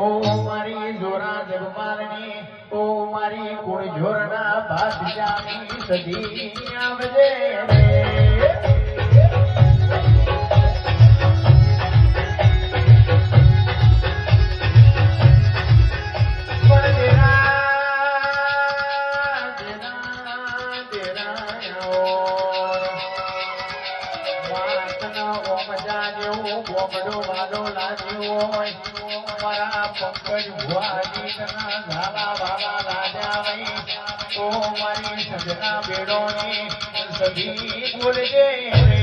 ઓ મારી જોરા જગપાલની ઓ મારી કુળ જોરના ભાતજાની સદી આવજે. સજના બેડોની સધી ભૂલજે રે.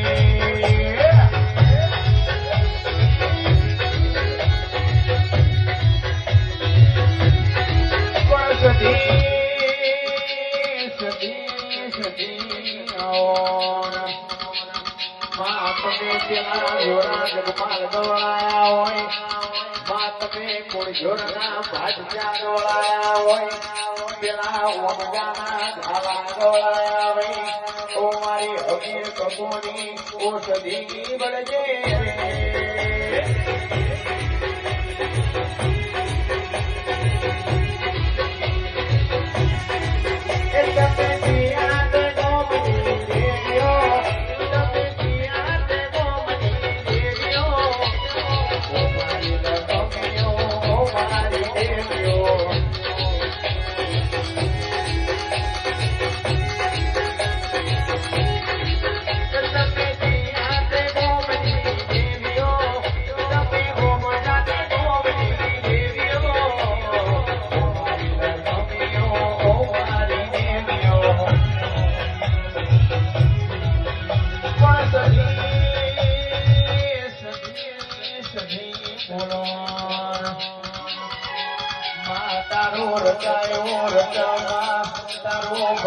ગવડાયા હોય જોરના ભાજ્યા ગવડાયા હોય, પેલા ઓમગાના ધાવા ગવડાયા હોય. ઓ મારી અમીર કપૂરની ઓષધી બળજે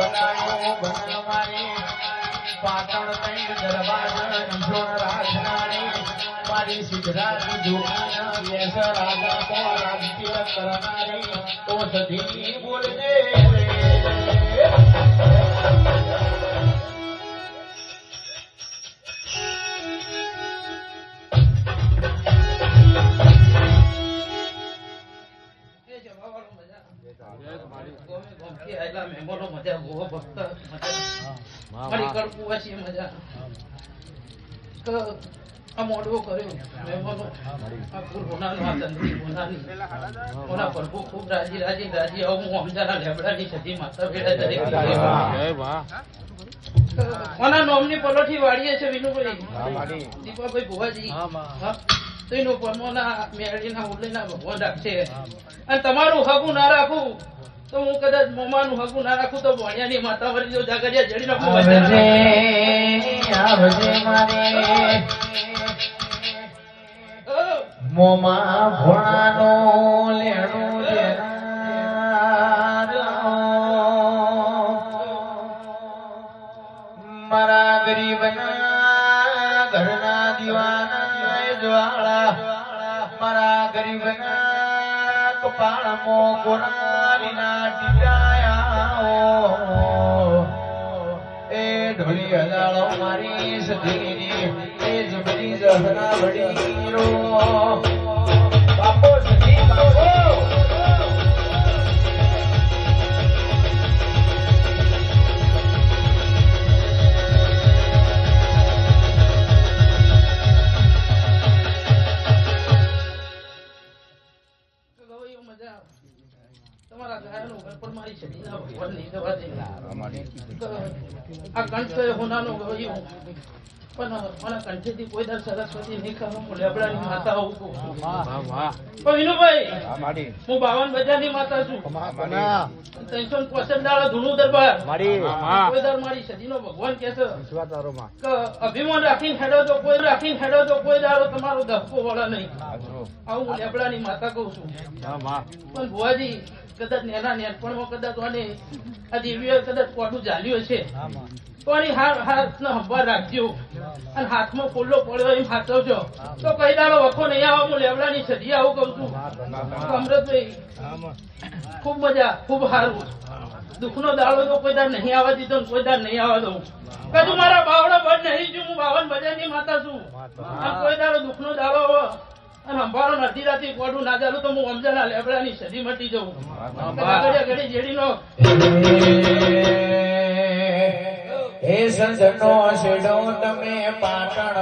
બનાયો બનાવારી. પાટણ તઈ દરવાજા નિઝોણ રાજનારી. મારી સિદ્ધરાજ જોગીના વેશ રાજા તો રાજકીય કરનારી. તો સધી બોલજે રે. ગોમે ગોમથી મહેમાનો મજા, ગોવા ભક્ત મજા. મારી કડકુવાસી મજા. આ મોડવો કર્યો મહેમાનો. આ ફૂલ હોનાનું, આ ચંદ્રી હોનાની. હોના પ્રભુ ખૂબ રાજી રાજી રાજી. આવું હું અમદાના લેબડાની સતી માતા ભેળા દરેક કે નોમની પલોઠી વાળીએ છે વિનુભાઈ. દીપાભાઈ ભુવાજી. હા. તો એનો પરમોના મેળીના ઉડલીના ભગવાન રાખશે. અને તમારું હગું ના રાખું. તો હું કદાચ મોમાનું હગું ના રાખું તો ભણ્યાની માતા વળી જો જાગરિયા જડી નાખું આવજે આવજે મારે. ઓ, મોમાં ભોણાનો લેણું દેનાર. મારા ગરીબના ઘરના દીવાના એ જ્વાળા. મારા ગરીબના કપાળમાં કોરારીના ટીટાયા એ ઢોળી હજારો મારી સધીની એ જબરી જહરા વડીરો બાપો. સધી આ કંઠ હોનાનો ગવાયું. પણ મને કંઠેથી કોઈ દર સરસ્વતી નહીં ખાવા હું લેબડાની માતા હોઉં છું. પણ વિનુભાઈ હું બાવન બજારની માતા છું. ત્રણસો પોસઠ દાડા ધૂણું દરબાર. કોઈ દર મારી સદીનો ભગવાન કે છે. અભિમાન રાખીને હેડો તો કોઈ રાખીને હેડો તો કોઈ દાડો તમારો ધક્કો વળે નહીં. આવું હું લેબડાની માતા કહું છું. પણ ભુવાજી કદાચ નેના નેનપણમાં કદાચ આને આ દેવીએ કદાચ કોઠું ચાલ્યું હશે. તો આની હાર હાથને સંભાળ રાખજો. અને હાથમાં ખુલ્લો પડ્યો એમ હાચવજો તો કઈ દાડો વખો નહીં આવે હું લેબડાની સદી આવું કહું છું. અમૃતભાઈ ખૂબ મજા ખૂબ સારું દુઃખનો દાડો તો કોઈ દાડ નહીં આવવા દીધો કોઈ દાડ નહીં આવવા દઉં. કદું મારા બાવડા બંધ નહીં છું હું બાવન બજારની માતા છું. કોઈ દાડો દુઃખનો દાડો અને અંબારો અડધી રાતે કોડું ના ચાલુ તો હું અમજાના લેબડાની સદી મટી જવું ઘડી ઘડી જેડીનો. હે સજનો શેડો તમે પાટણ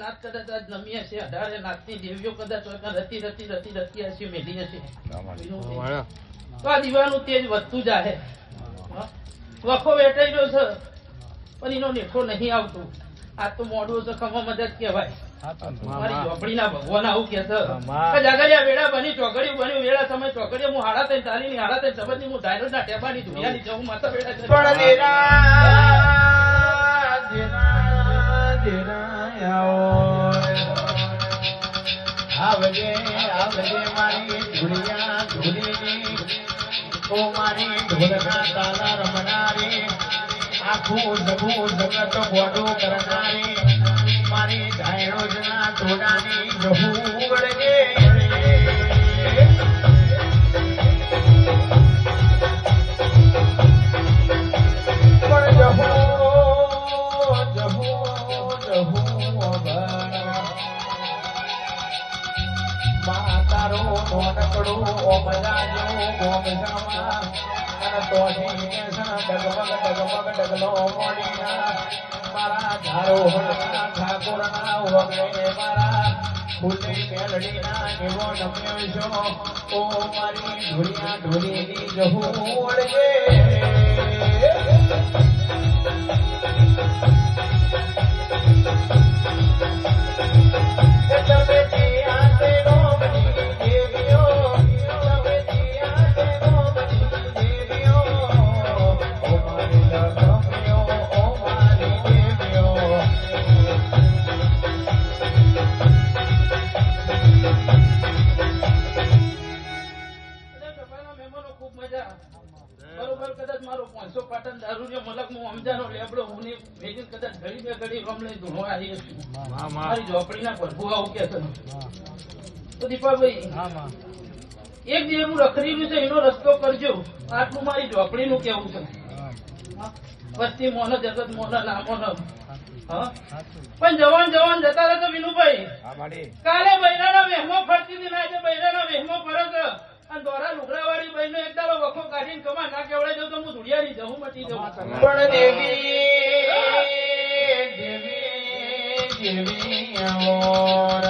નાથ કદાચ આજ નમી હશે અઢારે નાથની દેવીઓ કદાચ રતી રતી રતી રતી હશે મેલી હશે. તો આ દીવાનું તેજ વધતું જાહે. વખો વેટાઈ ગયો છે પણ એનો નેઠો નહીં આવતો. આ તો મોડું છે ખમો મદદ કહેવાય. મારી ભગવાન આવું કે છે. જાગરિયા વેળા બની ચોકડી બની વેળા સમય ચોકડીએ હું હાડા તઈ તાલી ની હાડા તઈ સબદ હું ડાયરો ના ટેબાની દુનિયાની જવું માતા વેળા આવજે આવજે મારી ધુલિયા ધુલીની ઓ મારી ઢોલના તાલા રમનારી. આખું જગું જગત ગોડું કરનારી. મારી ધાયણોજના તોડાની જહુ માતારો નોનકડું ઓમજાજો ઓમજામાં અને તોથી કેસા ડગમગ ડગમગ, ડગલો મોડીના. મારા ધારો હળના ઠાકોરના વગડે મારા. ફૂલી મેલડીના, એવો નમ્યો છો. ઓ મારી ઢોલિયા ઢોલીની જહુ એક જે હું રખડી છે, એનો રસ્તો કરજો. આટલું મારી ઝોપડીનું કેવું છે? વસ્તી મોન જગત મોન ના પણ જવાન જવાન જતા રહે વિનુભાઈ. કાલે બૈરાના વેહમો ફરતી હતી ને આજે બૈરાના વેહમો ફરે છે. અને દોરા લુગડાવાળી બહેનો એક દાડો વખો કાઢીને કમા ના કેવડાઈ દઉં તો હું ધુડિયાની જવું મટી જવું પણ દેવી દેવી દેવી અમોર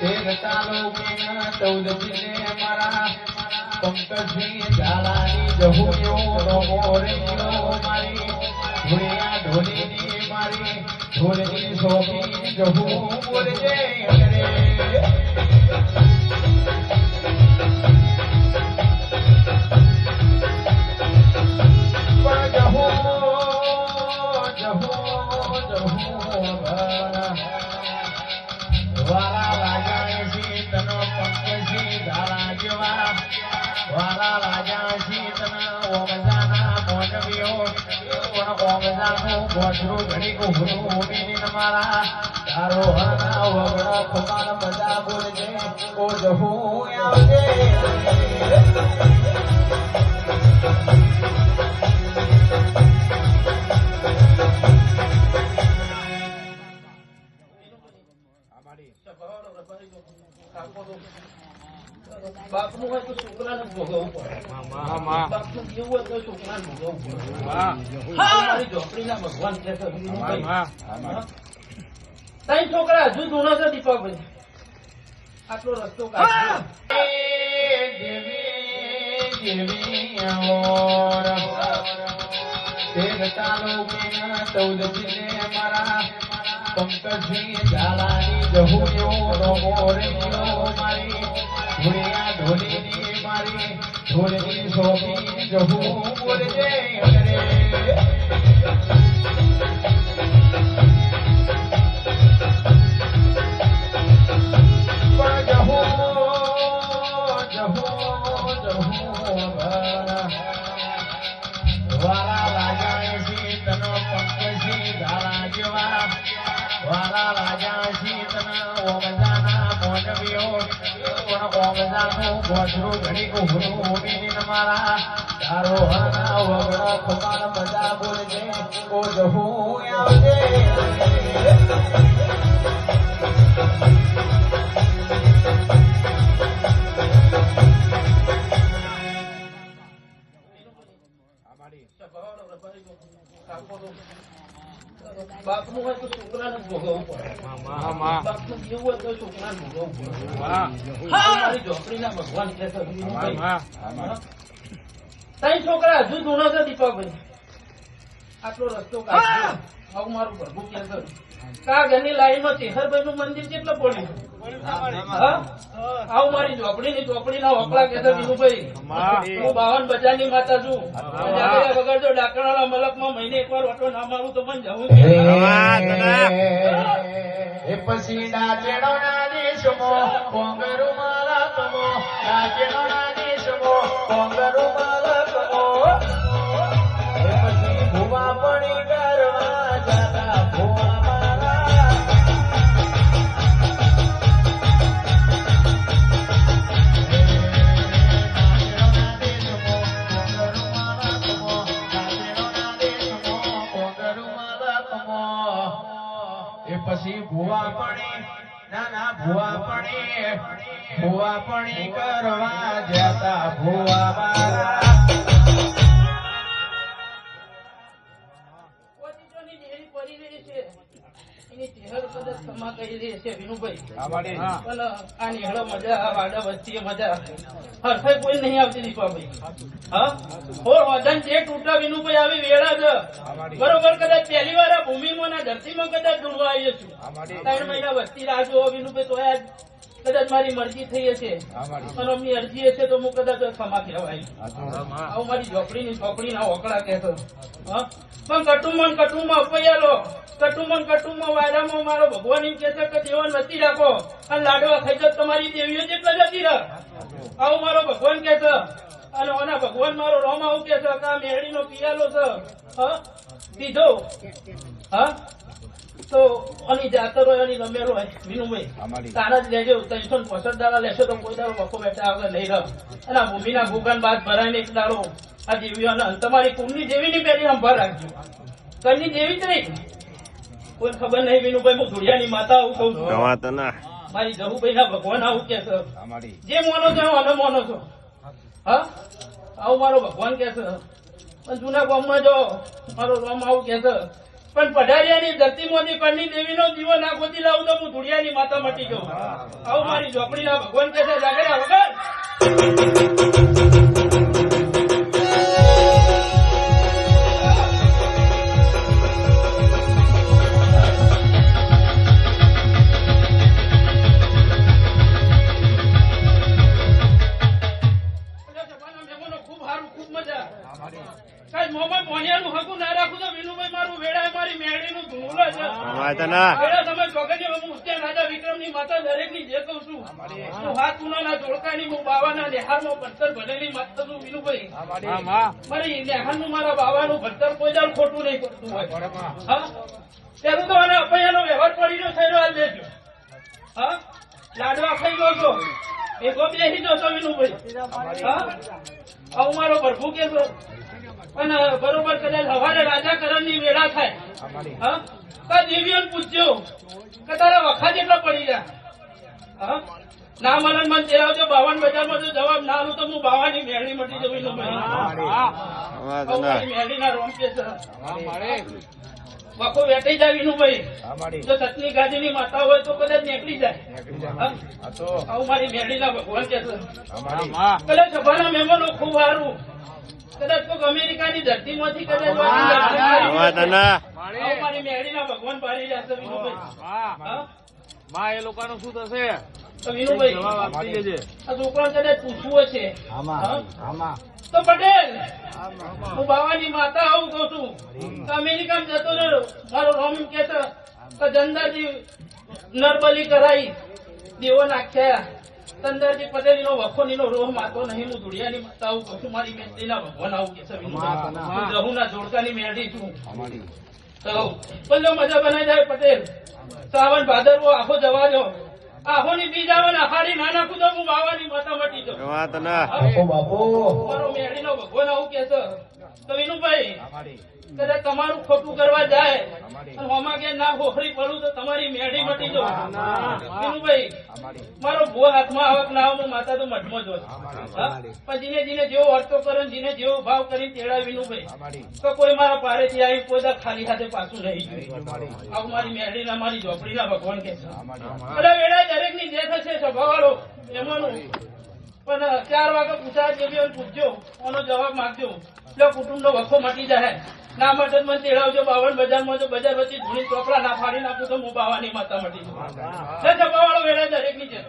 દેવતા લોકેના ચૌદ દિને મારા પંકજની ઝાલાની જહુયો રોમોરિયો મારી ધુળિયા ઢોલીની મારી ઢોલની શોભી જહુ બોલજે અંગરે ઓમજાનું ઘણી કો હુનું હોમીની મારા તારો હરના વગડા કપાળ બધા બોલજે ઓ જહુ આવજે. બાપનું હોય ભગવાન છે, વિનુભાઈ. છોકરા હજુ જૂનો છે દીપકભાઈ આટલો રસ્તો કાઢ્યો દેવી દેવી ઓર ચૌદ રેયો મારી ધુળિયા ઢોલીની મારી ઢોલની સોપી જહુ બોલજે રે બોલજે ઓ જહુ આવજે. બાપનું હોય તો છોકરાને ભોગવવું પડે. બાપનું જીવ હોય તો છોકરાને ભોગવવું પડે. મારી ઝોપડીના ભગવાન કહેતો? ત્રણ છોકરા હજુ જૂનો છે દીપકભાઈ. આટલો રસ્તો કાઢ્યો. આવું મારું પ્રભુ કે છે કા ઘરની લાઈનમાં ચેહરભાઈ નું મંદિર કેટલું પડ્યું? આવું મારી ઝોપડી ની ઝોપડી ના હોકલા કે છે વિનુભાઈ હું બાવન બજારની માતા છું. વગર જો ડાકણવાળા મલકમાં મહિને એકવાર ઓટો ના મારું તો પણ જવું છે. એ પછી ડાચેડો ના દેશમો કોંગરુ મારા તમો ડાચેડો ના દેશમો કોંગરુ મારા ભૂવા કરવા જતા ભુવા મારા પોતીચોની ડેરી પડી રહી છે. એની ચહેર કદાચ ક્ષમા કરી રહી છે વિનુભાઈ પણ આ નિહળો મજા વાડા વચ્ચે મજા હરખાઈ કોઈ નહીં આવતી દીપાભાઈ હા હોર જે તૂટા વિનુભાઈ આવી વેળા જ બરોબર કદાચ પહેલી વાર આ ભૂમિમાં ના ધરતીમાં કદાચ ઢૂંઢવા આવીએ છું ત્રણ મહિના વસ્તી રાહ જોવો વિનુભાઈ તો આજ કદાચ મારી મરજી થઈ હશે. અમની અરજી હશે તો હું કદાચ ક્ષમા કહેવાય આવું મારી ઝોપડીની ઝોપડીના ઓકળા કહેતો. પણ કટુંબન કટુમાં અપૈયાલો કટુંબમાં ને કટુંબમાં વાયરામાં મારો ભગવાન એમ કહે છે કે દેવાન નથી રાખો. અને લાડવા ખાઈ તો તમારી દેવીઓ જે જતી રહ આવું મારો ભગવાન કહે છે અને ઓના ભગવાન મારો રોમ આવું કહે છે કે આ મેળીનો પિયાલો છે. હા? દીધો હા? તો આની જાતર હોય આની રમેલો હોય વિનુભાઈ તારા જ લેજો ત્રણસો ને પોસઠ દાડા લેશો તો કોઈ દાડો વખો બેઠા આગળ લઈ રહ્યો અને ભૂમિના ભૂગન બાદ ભરાઈને એક દાડો આ દેવીઓને અને તમારી કુંડની દેવીની પેલી સંભાળ રાખજો. કઈ જેવી જ નહીં કોઈ ખબર નહીં વિનુભાઈ હું ધોળિયાની માતા આવું કહું છું. મારી જહુભાઈ ના. ભગવાન આવું કે છે. જે મોનો છો અને મોનો છો. હા? આવું મારો ભગવાન કે છે. પણ જૂના ગામમાં જો મારો રામ આવું કે છે પણ પઢારિયાની ધરતીમાંથી કરની દેવીનો દીવો ના ગોતી લાવું તો હું ધુડિયાની માતા મટી જાઉં. આવું મારી ઝોપડીના ભગવાન કહેશે જાગેરા વગર. દાડ ખોટું નહીં કરતું હોય. હા? ત્યારે તો આને અપૈયાનો વ્યવહાર પડીનો થયેલો આ હા? લાડવા ખાઈ ગયો છો? એ ગો બેસી જશો વિનુભાઈ? હા? મારો પ્રભુ કે અને બરોબર કદાચ સવારે રાજા કરણની વેળા થાય. હા? કા દેવીઓને પૂછજો કે તારા વખા જેટલા પડી ગયા હા? ના મને મન તેરાવજો બાવન બજારમાં જો જવાબ ના આલું તો હું બાવાની મેળી. મટી જવી આવું મારી રોમ કે છે વખો વેટી જાવી નું ભાઈ. જો સતની ગાદીની માતા હોય તો કદાચ નીકળી જાય. આવું મારી મેળીના ભગવાન કે છે કદાચ સભાના મહેમાનો ખૂબ સારું. કદાચ કોઈક અમેરિકાની ધરતીમાંથી કદાચ આવા તને આવું મારી મેળીના ભગવાન પાડી રહ્યા વિનુભાઈ. માં એ લોકોનું શું થશે? તો વિનુભાઈ છોકરાને કદાચ પૂછવું આમાં તો પટેલ હું બાવાની માતા આવું કઉ છું. અમેરિકામાં જતો રહ્યો. મારો રોમ કેતો કે છે જંદાજી નરબલી કરાઈ. દેવો નાખ્યા. ચંદરજી પટેલ નો વખો નીનો રોહ માતો નહીં હું ધુડિયાની માતા આવું કહું છું મારી મેળીના ભગવાન આવું કે છે વિનુભાઈ. હું રહુના જોડકાની મેળવી છું. અમારી. મજા બનાવી જાય પટેલ. શ્રાવણ ભાદરવો આખો જવા દો આખો ની બીજ આવે ને અખાડી ના નાખું તો હું બાવાની માતા મટી જાઉં. બાપુ બાપુ. મારો મેળીનો ભગવાન આવું કે છે. તો વિનુભાઈ કદાચ તમારું ખોટું કરવા જાય હોમાં કે ના હોખરી પડું તો તમારી મેળી મટી જો ભાઈ મારો ભૂ હાથમાં આવક ના આવે હું માતા તો મઠમાં જો પણ જીને જીને જેવો અર્થો કરે જીને જેવો ભાવ કરી તેડા વિનુભાઈ. તો કોઈ મારા પારેથી આવી કોઈ દા ખાલી હાથે પાછું નહીં આવું મારી મેળીના મારી ઝોપડીના ભગવાન કે અરે વેળા દરેકની જે થશે સભાવાળો એમાંનું પણ ચાર વાગે પૂછા જેવી પૂછજો એનો જવાબ માંગજો. એટલે કુટુંબ નો વખો મટી જાય ના માટે જ મને તેડાવજો બાવન બજારમાં જો બજાર વચ્ચે ધૂણી ચોપડા ના ફાડી નાખું તો હું બાવાની માતા મટી જાઉં. વાળો વેળા દરેકની જે